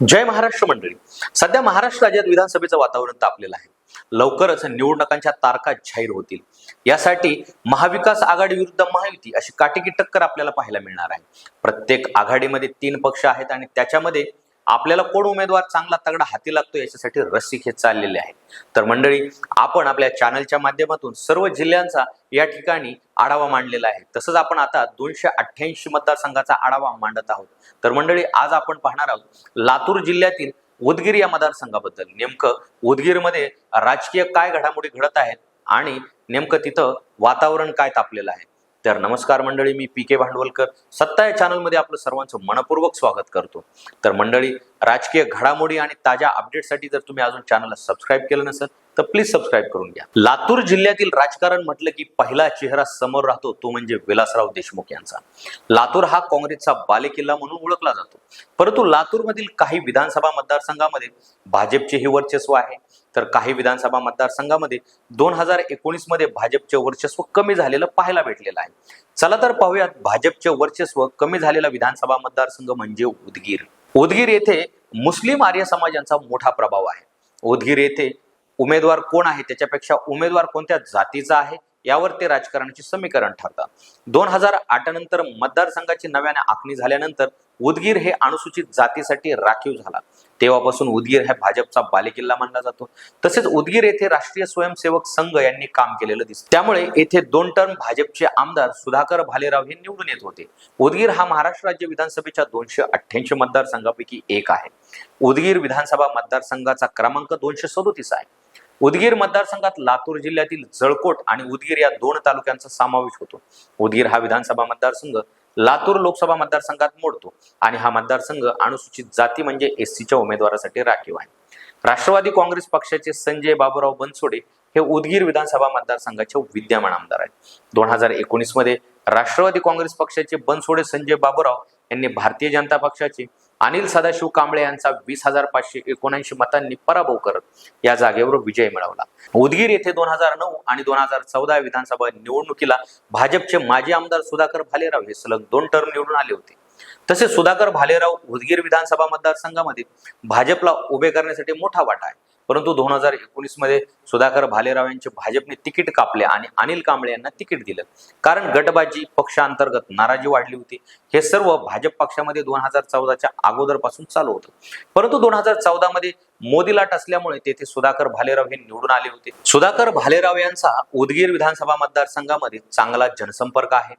जय महाराष्ट्र मंडळी. सध्या महाराष्ट्र राज्यात विधानसभेचं वातावरण तापलेलं आहे. लवकरच निवडणुकांच्या तारखा जाहीर होतील. यासाठी महाविकास आघाडी विरुद्ध महायुती अशी काटेकी टक्कर आपल्याला पाहायला मिळणार आहे. प्रत्येक आघाडीमध्ये तीन पक्ष आहेत आणि त्याच्यामध्ये आपल्याला कोण उमेदवार चांगला तगडा हाती लागतो याच्यासाठी रस्सीखेच चाललेले आहे तर मंडळी आपण आपल्या चॅनलच्या माध्यमातून सर्व जिल्ह्यांचा या ठिकाणी आढावा मांडलेला आहे. तसंच आपण आता दोनशे अठ्ठ्याऐंशी मतदारसंघाचा आढावा मांडत आहोत. तर मंडळी आज आपण पाहणार आहोत लातूर जिल्ह्यातील उदगीर या मतदारसंघाबद्दल. नेमकं उदगीरमध्ये राजकीय काय घडामोडी घडत आहेत आणि नेमकं तिथं वातावरण काय तापलेलं आहे? तर नमस्कार मंडळी मी पी के भांडवलकर. सत्ता या चॅनलमध्ये आपलं सर्वांचं मनपूर्वक स्वागत करतो. तर मंडळी राजकीय घडामोडी आणि ताज्या अपडेटसाठी जर तुम्ही अजून चॅनलला सबस्क्राईब केलं नसेल तर प्लीज सबस्क्राईब करून घ्या. लातूर जिल्ह्यातील राजकारण म्हटलं की पहिला चेहरा समोर राहतो तो म्हणजे विलासराव देशमुख यांचा. लातूर हा काँग्रेसचा बालेकिल्ला म्हणून ओळखला जातो. परंतु लातूरमधील काही विधानसभा मतदारसंघामध्ये भाजपचेही वर्चस्व आहे. तर काही विधानसभा मतदारसंघामध्ये दोन हजार एकोणीसमध्ये भाजपचे वर्चस्व कमी झालेलं पाहायला भेटलेलं आहे. चला तर पाहूयात भाजपचे वर्चस्व कमी झालेला विधानसभा मतदारसंघ म्हणजे उदगीर. उदगीर येथे मुस्लिम आर्य समाजांचा मोठा प्रभाव आहे. उदगीर येथे उमेदवार कोण आहे? त्याच्यापेक्षा उमेदवार कोणत्या जातीचा आहे? यावर ते राजकारणाचे समीकरण ठरतात. दोन हजार आठ नंतर मतदारसंघाची नव्याने आखणी झाल्यानंतर उदगीर हे अनुसूचित जातीसाठी राखीव झाला. तेव्हापासून उदगीर हा भाजपचा बालेकिल्ला मानला जातो. तसेच उदगीर येथे राष्ट्रीय स्वयंसेवक संघ यांनी काम केलेलं दिसतं. त्यामुळे येथे दोन टर्म भाजपचे आमदार सुधाकर भालेराव हे निवडून येत होते. उदगीर हा महाराष्ट्र राज्य विधानसभेच्या दोनशे अठ्ठ्याऐंशी मतदारसंघापैकी एक आहे. उदगीर विधानसभा मतदारसंघाचा क्रमांक दोनशे सदोतीस आहे. उदगीर मतदारसंघात लातूर जिल्ह्यातील जळकोट आणि उदगीर या दोन तालुक्यांचा समावेश होतो. उदगीर हा विधानसभा मतदारसंघ लातूर लोकसभा मतदारसंघात मोडतो आणि हा मतदारसंघ अनुसूचित जाती म्हणजे एससीच्या उमेदवारासाठी राखीव आहे. राष्ट्रवादी काँग्रेस पक्षाचे संजय बाबूराव बनसोडे हे उदगीर विधानसभा मतदारसंघाचे विद्यमान आमदार आहेत. दोन हजार एकोणीसमध्ये राष्ट्रवादी काँग्रेस पक्षाचे बनसोडे संजय बाबूराव यांनी भारतीय जनता पक्षाचे अनिल सदाशिव कांबळे यांचा वीस हजार पाचशे एकोणऐंशी मतांनी पराभव करत या जागेवर विजय मिळवला. उदगीर येथे दोन हजार नऊ आणि दोन हजार चौदा विधानसभा निवडणुकीला भाजपचे माजी आमदार सुधाकर भालेराव हे सलग दोन टर्म निवडून आले होते. तसेच सुधाकर भालेराव उदगीर विधानसभा मतदारसंघामध्ये भाजपला उभे करण्यासाठी मोठा वाटा आहे. परंतु दोन हजार एकोणीसमध्ये सुधाकर भालेराव यांचे भाजपने तिकीट कापले आणि अनिल कांबळे यांना तिकीट दिलं. कारण गटबाजी पक्षांतर्गत नाराजी वाढली होती. हे सर्व भाजप पक्षामध्ये दोन हजार चौदाच्या अगोदरपासून चालू होतं. परंतु दोन हजार चौदामध्ये मोदी लाट असल्यामुळे तेथे सुधाकर भालेराव हे निवडून आले होते. सुधाकर भालेराव यांचा उदगीर विधानसभा मतदारसंघामध्ये चांगला जनसंपर्क आहे.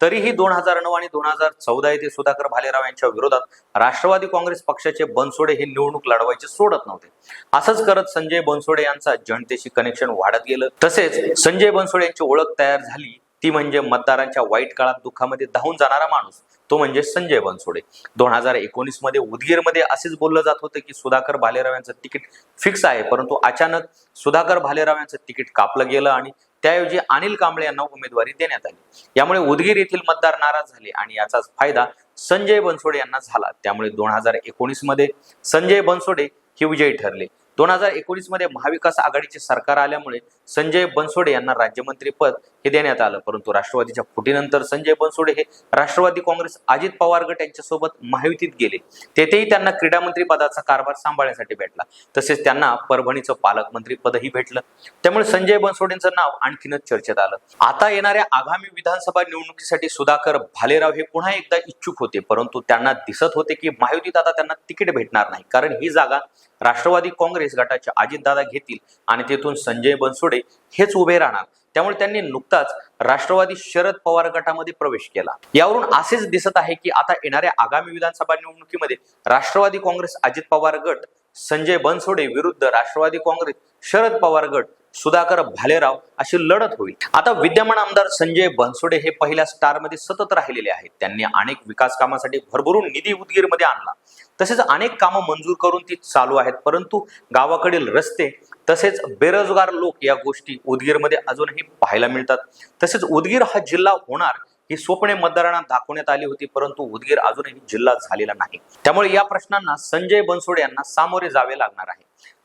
तरीही दोन हजार नऊ आणि दोन हजार चौदा येथे सुधाकर भालेराव यांच्या विरोधात राष्ट्रवादी काँग्रेस पक्षाचे बनसोडे हे निवडणूक लढवायचे सोडत नव्हते. असंच करत संजय बनसोडे यांचा जनतेशी कनेक्शन वाढत गेलं. तसेच संजय बनसोडे यांची ओळख तयार झाली. ती म्हणजे मतदारांच्या वाईट काळात दुःखामध्ये धावून जाणारा माणूस. तो म्हणजे संजय बनसोडे. दोन हजार एकोणीसमध्ये उदगीरमध्ये असेच बोललं जात होतं की सुधाकर भालेराव यांचं तिकीट फिक्स आहे. परंतु अचानक सुधाकर भालेराव यांचं तिकीट कापलं गेलं आणि त्याऐवजी अनिल कांबळे यांना उमेदवारी देण्यात आली. यामुळे उदगीर येथील मतदार नाराज झाले आणि याचाच फायदा संजय बनसोडे यांना झाला. त्यामुळे दोन हजार एकोणीसमध्ये संजय बनसोडे हे विजयी ठरले. दोन हजार एकोणीसमध्ये महाविकास आघाडीचे सरकार आल्यामुळे संजय बनसोडे यांना राज्यमंत्री पद हे देण्यात आलं. परंतु राष्ट्रवादीच्या फुटीनंतर संजय बनसोडे हे राष्ट्रवादी काँग्रेस अजित पवार गट यांच्यासोबत महायुतीत गेले. तेथेही त्यांना क्रीडा मंत्री पदाचा कारभार सांभाळण्यासाठी भेटला. तसेच त्यांना परभणीचं पालकमंत्री पदही भेटलं. त्यामुळे संजय बनसोडेंचं नाव आणखीनच चर्चेत आलं. आता येणाऱ्या आगामी विधानसभा निवडणुकीसाठी सुधाकर भालेराव हे पुन्हा एकदा इच्छुक होते. परंतु त्यांना दिसत होते की महायुतीत आता त्यांना तिकीट भेटणार नाही. कारण ही जागा राष्ट्रवादी काँग्रेस गटाचे अजितदादा घेतील आणि तेथून संजय बनसोडे हेच उभे राहणार. त्यामुळे त्यांनी नुकताच राष्ट्रवादी शरद पवार गटामध्ये प्रवेश केला. यावरून असेच दिसत आहे की आता येणाऱ्या आगामी विधानसभा निवडणुकीमध्ये राष्ट्रवादी काँग्रेस अजित पवार गट संजय बनसोडे विरुद्ध राष्ट्रवादी काँग्रेस शरद पवार गट सुधाकर भालेराव अशी लढत होईल. आता विद्यमान आमदार संजय बनसोडे हे पहिल्या स्टारमध्ये सतत राहिलेले आहेत. त्यांनी अनेक विकास कामासाठी भरभरून निधी उदगीरमध्ये आणला. तसेच अनेक कामं मंजूर करून ती चालू आहेत. परंतु गावाकडील रस्ते तसेच बेरोजगार लोक या गोष्टी उदगीरमध्ये अजूनही पाहायला मिळतात. तसेच उदगीर हा जिल्हा होणार ही स्वप्ने मतदारांना दाखवण्यात आली होती परंतु उदगीर अजूनही जिल्हा झालेला नाही. त्यामुळे या प्रश्नांना संजय बनसोडे यांना सामोरे जावे लागणार आहे.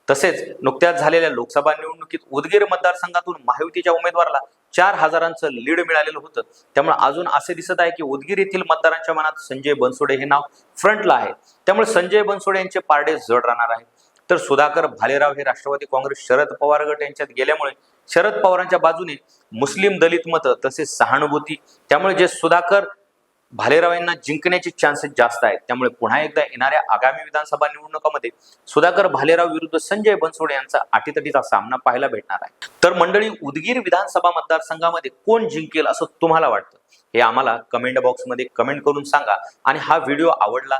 तसेच नुकत्याच झालेल्या लोकसभा निवडणुकीत उदगीर मतदारसंघातून महायुतीच्या उमेदवाराला चार हजारांचं लीड मिळालेलं होतं. त्यामुळे अजून असे दिसत आहे की उदगीर येथील मतदारांच्या मनात संजय बनसोडे हे नाव फ्रंटला आहे. त्यामुळे संजय बनसोडे यांचे पारडे जड राहणार आहे तर सुधाकर भालेराव हे राष्ट्रवादी काँग्रेस शरद पवार गट यांच्यात गेल्यामुळे शरद पवारांच्या बाजूने मुस्लिम दलित मतं तसेच सहानुभूती त्यामुळे जे सुधाकर भालेराव यांना जिंकण्याचे चान्सेस जास्त आहेत त्यामुळे पुन्हा एकदा येणाऱ्या आगामी विधानसभा निवडणुकामध्ये सुधाकर भालेराव विरुद्ध संजय बनसोडे यांचा अटीतटीचा सामना पाहायला भेटणार आहे. तर मंडळी उदगीर विधानसभा मतदारसंघामध्ये कोण जिंकेल असं तुम्हाला वाटतं? हे आम्हाला कमेंट बॉक्समध्ये कमेंट करून सांगा आणि हा व्हिडिओ आवडला